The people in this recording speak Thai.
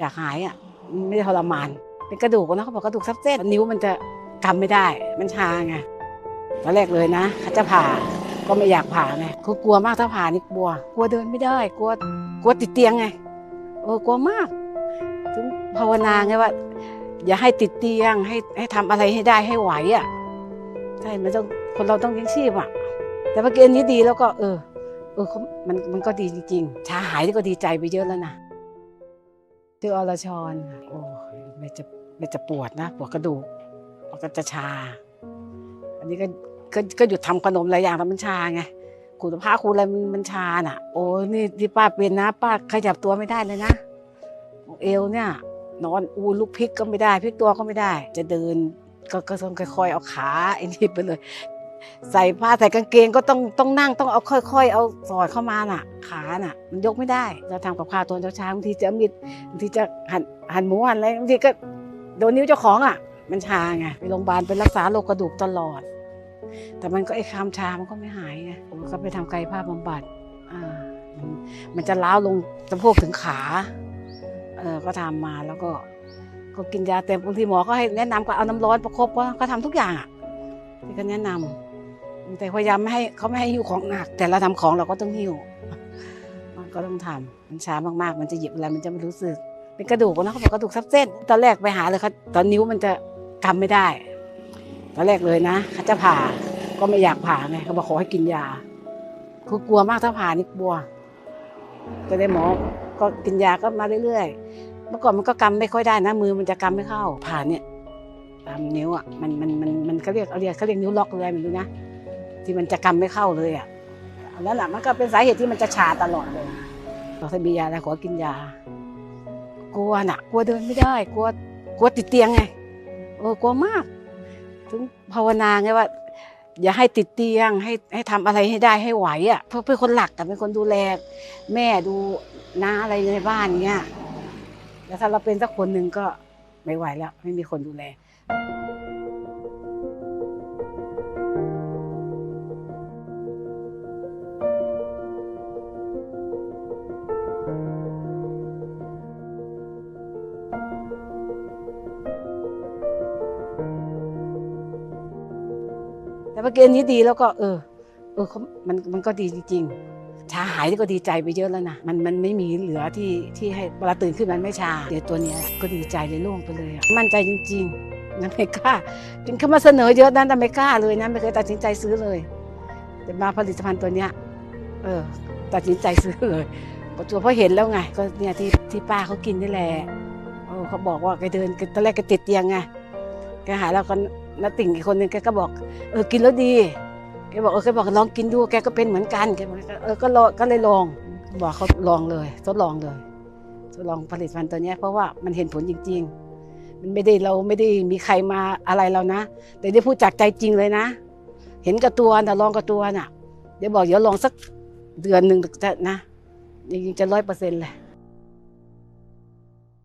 อยากหายอะไม่ได้ทรมานเป็นกระดูกนะเขาบอกกระดูกทับเส้นนิ้วมันจะกำไม่ได้ มันชาไงตอนแรกเลยนะเขาจะผ่าก็ไม่อยากผ่าไงคือกลัวมากถ้าผ่านี่กลัว กลัวเดินไม่ได้ กลัวกลัวติดเตียงไงเออกลัวมาก ถึงภาวนาไงว่า อย่าให้ติดเตียงให้ให้ทำอะไรให้ได้ให้ไหวอะใช่มันต้องคนเราต้องเลี้ยงชีพอะ แต่เมื่อกี้นี้ดีแล้วก็ เออ เออเขามันมันก็ดีจริงๆชาหายนี่ก็ดีใจไปเยอะแล้วนะ ชื่ออรชรค่ะโอ้ยไม่จะไม่จะปวดนะปวดกระดูกแล้วก็จะชา อันนี้ก็ก็ก็หยุดทำขนมหลายอย่างแล้วมันชาไงขูดมะพร้าวขูดอะไรมันมันชาน่ะ โอ้ยนี่ที่ป้าเป็นนะ ป้าขยับตัวไม่ได้เลยนะเอวเนี่ย นอนอูลุกพลิกก็ไม่ได้พลิกตัวก็ไม่ได้ จะเดินก็ก็ต้องค่อยๆเอาขาไอ้นี่ไปเลย ใส่ผ้าใส่กางเกงก็ต้องต้องนั่งต้องเอาค่อย ๆ เอาสอดเข้ามาน่ะ ขาน่ะ มันยกไม่ได้เราทำกับข้าวตอนเช้าบางทีจะมีดบางทีจะหั่นหั่นหมูหั่นอะไรบางทีก็โดนนิ้วเจ้าของอะ มันชาไงไปโรงพยาบาลไปรักษาโรคกระดูกตลอด แต่มันก็ไอ้คามชามันก็ไม่หายไงผมก็ไปทำกายภาพบำบัดอ่ามันจะล้าวลงสะโพกถึงขาเออก็ทำมาแล้วก็ก็กินยาแต่บางทีหมอก็ให้แนะนำก็เอาน้ำร้อนประคบก็ก็ทำทุกอย่างอะที่ก็แนะนำ แต่พยายามไม่ให้เขาไม่ให้หิ้วของหนัก แต่เราทำของเราก็ต้องหิ้วมันก็ต้องทำมันช้ามากๆ มันจะหยิบอะไรมันจะไม่รู้สึก เป็นกระดูกนะเขาบอกกระดูกทับเส้น ตอนแรกไปหาเลยเขาตอนนิ้วมันจะกำไม่ได้ ตอนแรกเลยนะเขาจะผ่าก็ไม่อยากผ่าไงเขาบอกขอให้กินยาคือกลัวมากถ้าผ่านี่กลัวก็ได้หมอก็กินยาก็มาเรื่อยๆเมื่อก่อนมันก็กำไม่ค่อยได้นะ มือมันจะกำไม่เข้าผ่าเนี่ยตามนิ้วอะมันมันมันมันเขาเรียกเขาเรียกเขาเรียกนิ้วล็อกเลยไม่รู้นะ ที่มันจะกำไม่เข้าเลยอะอันนั้นแหละมันก็เป็นสาเหตุที่มันจะชาตลอดเลยเราถ้ามียาแล้วขอกินยา กลัวน่ะ กลัวเดินไม่ได้ กลัวกลัวติดเตียงไงเออกลัวมาก ถึงภาวนาไงว่า อย่าให้ติดเตียงให้ให้ทำอะไรให้ได้ให้ไหวอะเพราะเป็นคนหลักแต่เป็นคนดูแล แม่ดูน้าอะไรในบ้านเงี้ยแล้วถ้าเราเป็นสักคนหนึ่งก็ไม่ไหวแล้ว ไม่มีคนดูแล แต่เมื่อกี้อันนี้ดีแล้วก็เออ เออเขามันมันก็ดีจริงๆชาหายนี่ก็ดีใจไปเยอะแล้วนะมันมันไม่มีเหลือที่ที่ให้เวลาตื่นขึ้นมันไม่ชาเดี๋ยวตัวเนี้ยก็ดีใจเลยโล่งไปเลยมั่นใจจริงๆนะไม่กล้าถึงเขามาเสนอเยอะนะแต่ไม่กล้าเลยนะไม่เคยตัดสินใจซื้อเลยแต่มาผลิตภัณฑ์ตัวเนี้ยเออ ตัดสินใจซื้อเลยตัวเพราะเห็นแล้วไง ก็เนี่ยที่ที่ป้าเขากินนี่แหละเขาบอกว่าแกเดินแกตอนแรกแกติดเตียงไงแกหายแล้วก็ น้าติ่งอีกคนนึงแกก็บอก เออกินแล้วดีแกบอกเออแกบอกลองกินดูแกก็เป็นเหมือนกันแกบอกเออก็ลองก็เลยลองบอกเขาลองเลยทดลองเลยทดลองผลิตภัณฑ์ตัวนี้เพราะว่ามันเห็นผลจริง ๆ มันไม่ได้เราไม่ได้มีใครมาอะไรเรานะ แต่ได้พูดจากใจจริงเลยนะ เห็นกับตัวนะลองกับตัวน่ะ เดี๋ยวบอกเดี๋ยวลองสักเดือนหนึ่งจะนะจริงๆจะร้อยเปอร์เซ็นต์เลย